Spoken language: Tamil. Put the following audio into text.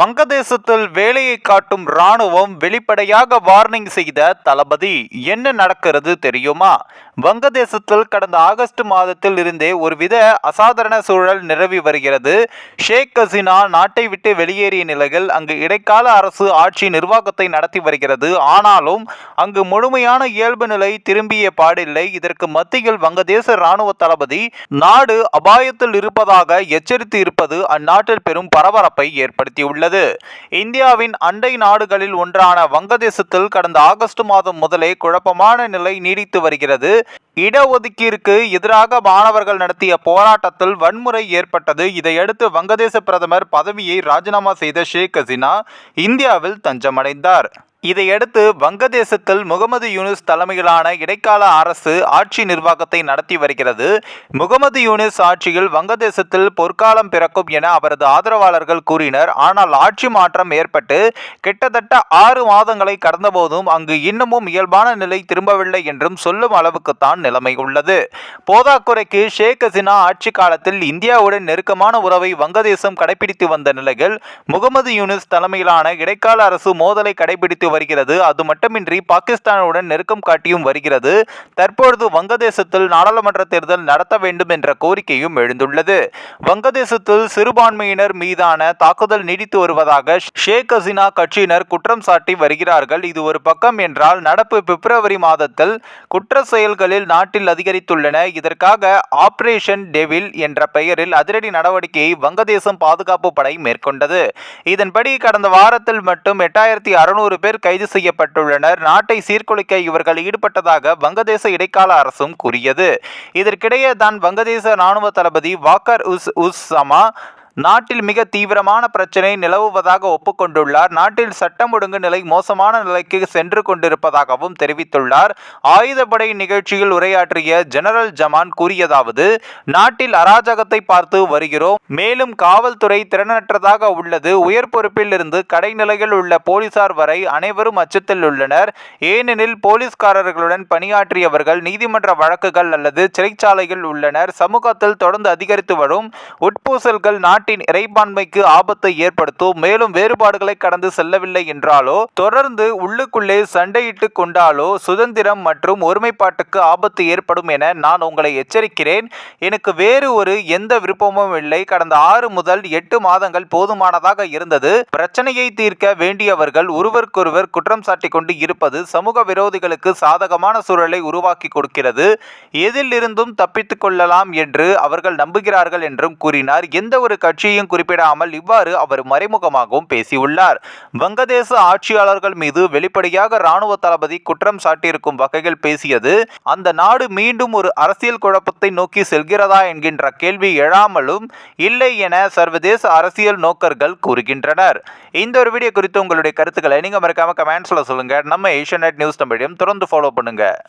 வங்கதேசத்தில் வேலையை காட்டும் ராணுவம் வெளிப்படையாக வார்னிங் செய்த தளபதி என்ன நடக்கிறது தெரியுமா? வங்கதேசத்தில் கடந்த ஆகஸ்ட் மாதத்தில் இருந்தே ஒருவித அசாதாரண சூழல் நிலவி வருகிறது. ஷேக் ஹசீனா நாட்டை விட்டு வெளியேறிய நிலையில் அங்கு இடைக்கால அரசு ஆட்சி நிர்வாகத்தை நடத்தி வருகிறது. ஆனாலும் அங்கு முழுமையான இயல்பு நிலை திரும்பிய பாடில்லை. இதற்கு மத்தியில் வங்கதேச ராணுவ தளபதி நாடு அபாயத்தில் இருப்பதாக எச்சரித்து இருப்பது அந்நாட்டில் பெரும் பரபரப்பை ஏற்படுத்தியுள்ளது. இந்தியாவின் அண்டை நாடுகளில் ஒன்றான வங்கதேசத்தில் கடந்த ஆகஸ்ட் மாதம் முதலே குழப்பமான நிலை நீடித்து வருகிறது. இடஒதுக்கீருக்கு எதிராக மாணவர்கள் நடத்திய போராட்டத்தில் வன்முறை ஏற்பட்டது. இதையடுத்து வங்கதேச பிரதமர் பதவியை ராஜினாமா செய்த ஷேக் ஹசினா இந்தியாவில் தஞ்சமடைந்தார். இதையடுத்து வங்கதேசத்தில் முகமது யூனிஸ் தலைமையிலான இடைக்கால அரசு ஆட்சி நிர்வாகத்தை நடத்தி வருகிறது. முகமது யூனிஸ் ஆட்சியில் வங்கதேசத்தில் பொற்காலம் பிறக்கும் என அவரது ஆதரவாளர்கள் கூறினர். ஆனால் ஆட்சி மாற்றம் ஏற்பட்டு கிட்டத்தட்ட ஆறு மாதங்களை கடந்தபோதும் அங்கு இன்னமும் இயல்பான நிலை திரும்பவில்லை என்றும் சொல்லும் அளவுக்குத்தான் நிலைமை உள்ளது. போதாக்குறைக்கு ஷேக் ஹசினா ஆட்சி காலத்தில் இந்தியாவுடன் நெருக்கமான உறவை வங்கதேசம் கடைபிடித்து வந்த நிலையில் முகமது யூனிஸ் தலைமையிலான இடைக்கால அரசு மோதலை கடைபிடித்து வருகிறது. அது மட்டுமின்றி பாகிஸ்தானுடன் நெருக்கம் காட்டியும் வருகிறது. தற்பொழுது வங்கதேசத்தில் நாடாளுமன்ற தேர்தல் நடத்த வேண்டும் என்ற கோரிக்கையும் எழுந்துள்ளது. வங்கதேசத்தில் சிறுபான்மையினர் மீதான தாக்குதல் நீடித்து வருவதாக ஷேக் ஹசீனா கட்சியினர் குற்றம் சாட்டி வருகிறார்கள். இது ஒரு பக்கம் என்றால் நடப்பு பிப்ரவரி மாதத்தில் குற்ற செயல்களில் நாட்டில் அதிகரித்துள்ளன. இதற்காக ஆபரேஷன் டெவில் என்ற பெயரில் அதிரடி நடவடிக்கையை வங்கதேசம் பாதுகாப்பு படை மேற்கொண்டது. இதன்படி கடந்த வாரத்தில் மட்டும் எட்டாயிரத்தி அறுநூறு பேர் கைது செய்யப்பட்டுள்ளனர். நாட்டை சீர்குலைக்க இவர்கள் ஈடுபட்டதாக வங்கதேச இடைக்கால அரசும் கூறியது. இதற்கிடையே தான் வங்கதேச ராணுவ தளபதி வாக்கர் உஸ் உஸ் சமா நாட்டில் மிக தீவிரமான பிரச்சினை நிலவுவதாக ஒப்புக்கொண்டுள்ளார். நாட்டில் சட்டம் ஒழுங்கு நிலை மோசமான நிலைக்கு சென்று கொண்டிருப்பதாகவும் தெரிவித்துள்ளார். ஆயுதப்படை நிகழ்ச்சியில் உரையாற்றிய ஜெனரல் ஜமான் கூறியதாவது நாட்டில் அராஜகத்தை பார்த்து வருகிறோம். மேலும் காவல்துறை திறனற்றதாக உள்ளது. உயர் பொறுப்பில் இருந்து கடைநிலையில் உள்ள போலீசார் வரை அனைவரும் அச்சத்தில் உள்ளனர். ஏனெனில் போலீஸ்காரர்களுடன் பணியாற்றியவர்கள் நீதிமன்ற வழக்குகள் அல்லது சிறைச்சாலையில் உள்ளனர். சமூகத்தில் தொடர்ந்து அதிகரித்து வரும் உட்பூசல்கள் நாட்டின் இறைப்பான்மைக்கு ஆபத்தை ஏற்படுத்தும் மேலும் வேறுபாடுகளை கடந்து செல்லவில்லை என்றாலோ தொடர்ந்து உள்ளுக்குள்ளே சண்டையிட்டு கொண்டாலோ சுதந்திரம் மற்றும் ஒருமைப்பாட்டுக்கு ஆபத்து ஏற்படும் என நான் உங்களை எச்சரிக்கிறேன். எனக்கு வேறு ஒரு எந்த விருப்பமும் இல்லை. கடந்த ஆறு முதல் எட்டு மாதங்கள் போதுமானதாக இருந்தது. பிரச்சனையை தீர்க்க வேண்டியவர்கள் ஒருவருக்கொருவர் குற்றம் சாட்டிக் கொண்டு இருப்பது சமூக விரோதிகளுக்கு சாதகமான சூழலை உருவாக்கி கொடுக்கிறது. எதிலிருந்தும் தப்பித்துக் கொள்ளலாம் என்று அவர்கள் நம்புகிறார்கள் என்றும் கூறினார். எந்த ஒரு கட்சியையும் குறிப்பிடாமல் இவ்வாறு அவர் மறைமுகமாகவும் பேசியுள்ளார். வங்கதேச ஆட்சியாளர்கள் மீது வெளிப்படையாக ராணுவ தளபதி குற்றம் சாட்டியிருக்கும் வகையில் பேசியது அந்த நாடு மீண்டும் ஒரு அரசியல் குழப்பத்தை நோக்கி செல்கிறதா என்கின்ற கேள்வி எழாமலும் இல்லை என சர்வதேச அரசியல் நோக்கர்கள் கூறுகின்றனர். இந்த ஒரு வீடியோ குறித்து உங்களுடைய கருத்துக்களை நீங்கள் மறக்காம கமெண்ட்ஸில் சொல்லுங்கள் நம்ம ஏஷியன் நியூஸ் தமிழையும் தொடர்ந்து ஃபாலோ பண்ணுங்கள்